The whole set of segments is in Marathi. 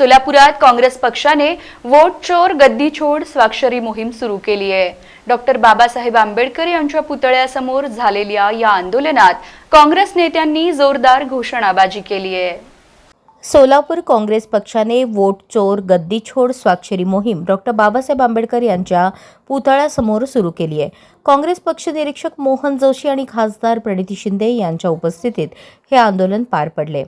सोलापुरात काँग्रेस पक्षाने वोट चोर गद्दी छोड स्वाक्षरी मोहीम सुरू केली आहे. डॉक्टर बाबासाहेब आंबेडकर यांच्या पुतळ्यासमोर झालेल्या या आंदोलनात काँग्रेस नेत्यांनी जोरदार घोषणाबाजी केली आहे. सोलापूर काँग्रेस पक्षाने वोट चोर गद्दी छोड स्वाक्षरी मोहीम डॉक्टर बाबासाहेब आंबेडकर यांच्या पुतळ्यासमोर सुरू केली आहे. काँग्रेस पक्ष निरीक्षक मोहन जोशी आणि खासदार प्रणिती शिंदे यांच्या उपस्थितीत हे आंदोलन पार पडले.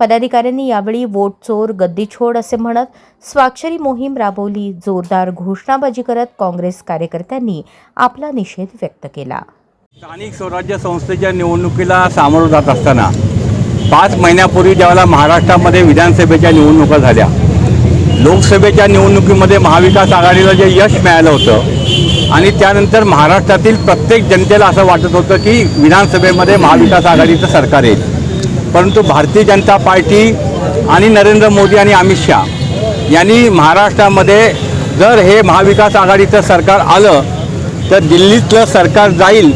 पदाधिकाऱ्यांनी यावेळी वोट चोर गद्दी छोड असे म्हणत स्वाक्षरी मोहीम राबवली जोरदार घोषणाबाजी करत काँग्रेस कार्यकर्त्यांनी आपला निषेध व्यक्त केला. स्थानिक स्वराज्य संस्थेच्या निवडणुकीला सामोरं जात असताना पाच महिन्यापूर्वी ज्यावेळेला महाराष्ट्रामध्ये विधानसभेच्या निवडणुका झाल्या लोकसभेच्या निवडणुकीमध्ये महाविकास आघाडीला जे यश मिळालं होतं आणि त्यानंतर महाराष्ट्रातील प्रत्येक जनतेला असं वाटत होतं की विधानसभेमध्ये महाविकास आघाडीचं सरकार येईल. परंतु भारतीय जनता पार्टी आणि नरेंद्र मोदी आणि अमित शहा यांनी महाराष्ट्रामध्ये जर हे महाविकास आघाडीचं सरकार आलं तर दिल्लीतलं सरकार जाईल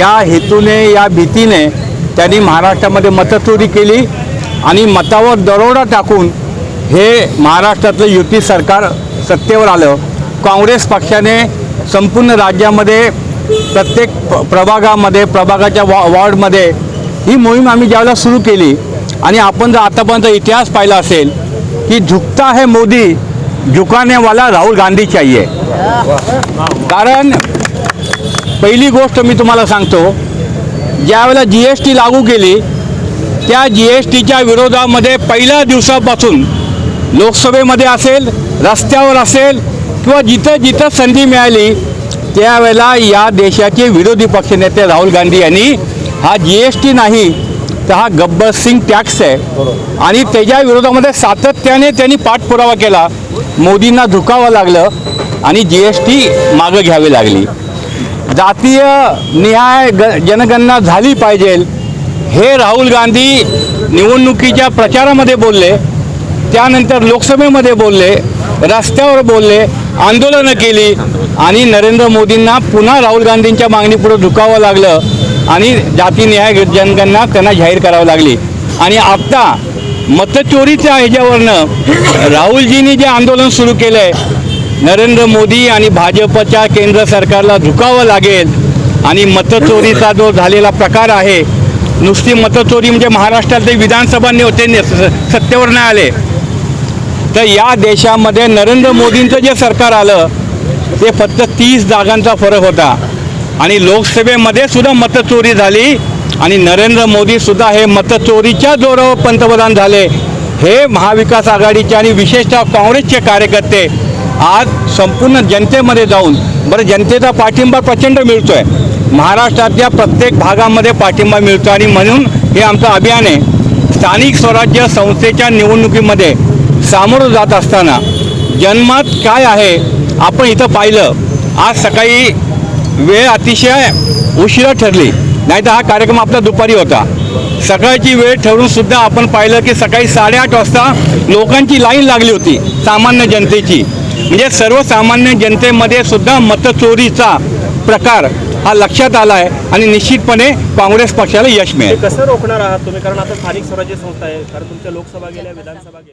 या हेतूने या भीतीने त्यांनी महाराष्ट्रामध्ये मतचोरी केली आणि मतावर दरोडा टाकून हे महाराष्ट्रातलं युती सरकार सत्तेवर आलं. काँग्रेस पक्षाने संपूर्ण राज्यामध्ये प्रत्येक प- प्रभागामध्ये प्रभागाच्या वॉ वॉर्डमध्ये ही मोहीम आम्ही ज्यावेळेला सुरू केली आणि आपण जर आतापर्यंत इतिहास पाहिला असेल की झुकता है मोदी झुकानेवाला राहुल गांधी चाहिए. कारण पहिली गोष्ट मी तुम्हाला सांगतो ज्यावेळेला जी एस टी लागू केली त्या जी एस टीच्या विरोधामध्ये पहिल्या दिवसापासून लोकसभेमध्ये असेल रस्त्यावर असेल किंवा जिथं जिथं संधी मिळाली त्यावेळेला या देशाचे विरोधी पक्षनेते राहुल गांधी यांनी हा जी एस टी नाही तर हा गब्बर सिंग टॅक्स आहे. आणि त्याच्या विरोधामध्ये सातत्याने त्यांनी पाठपुरावा केला. मोदींना झुकावं लागलं आणि जी एस टी मागं घ्यावी लागली. जातीय निहाय ग जनगणना झाली पाहिजे. हे राहुल गांधी निवडणुकीच्या प्रचारामध्ये बोलले त्यानंतर लोकसभेमध्ये बोलले रस्त्यावर बोलले आंदोलनं केली आणि नरेंद्र मोदींना पुन्हा राहुल गांधींच्या मागणीपुढे झुकावं लागलं. आणि जातीनिहाय जनगणना त्यांना जाहीर करावी लागली. आणि आत्ता मतचोरीच्या ह्याच्यावरनं राहुलजींनी जे आंदोलन सुरू केलं आहे नरेंद्र मोदी आणि भाजपच्या केंद्र सरकारला झुकावं लागेल आणि मतचोरीचा जो झालेला प्रकार आहे नुसती मतचोरी म्हणजे महाराष्ट्रातले विधानसभा नेते ने- स- सत्तेवर नाही आले. तर या देशामध्ये नरेंद्र मोदींचं जे सरकार आलं ते फक्त तीस जागांचा फरक होता. आणि लोकसभेमध्ये सुद्धा मतचोरी झाली आणि नरेंद्र मोदी सुद्धा हे मतचोरीच्या जोरावर पंतप्रधान झाले. हे महाविकास आघाडीचे आणि विशेषतः काँग्रेसचे कार्यकर्ते आज संपूर्ण जनतेमध्ये जाऊन बरं जनतेचा पाठिंबा प्रचंड मिळतो आहे महाराष्ट्रातल्या प्रत्येक भागामध्ये पाठिंबा मिळतो आणि म्हणून हे आमचं अभियान आहे. स्थानिक स्वराज्य संस्थेच्या निवडणुकीमध्ये सामोरं जात असताना जन्मात काय आहे आपण इथं पाहिलं. आज सकाळी वेळ अतिशय उशिरा ठरली. नाही तर हा कार्यक्रम आपला दुपारी होता. सकाळची वेळ ठरून सुद्धा आपण पाहिलं की सकाळी साडेआठ वाजता लोकांची लाईन लागली होती सामान्य जनतेची. म्हणजे सर्वसामान्य जनतेमध्ये सुद्धा मतचोरीचा प्रकार हा लक्षात आला आहे आणि निश्चितपणे काँग्रेस पक्षाला यश मिळेल. कसं रोखणार आहात तुम्ही? कारण आता स्थानिक स्वराज्य संस्था आहे. कारण तुमच्या लोकसभा गेल्या विधानसभा गेल्या.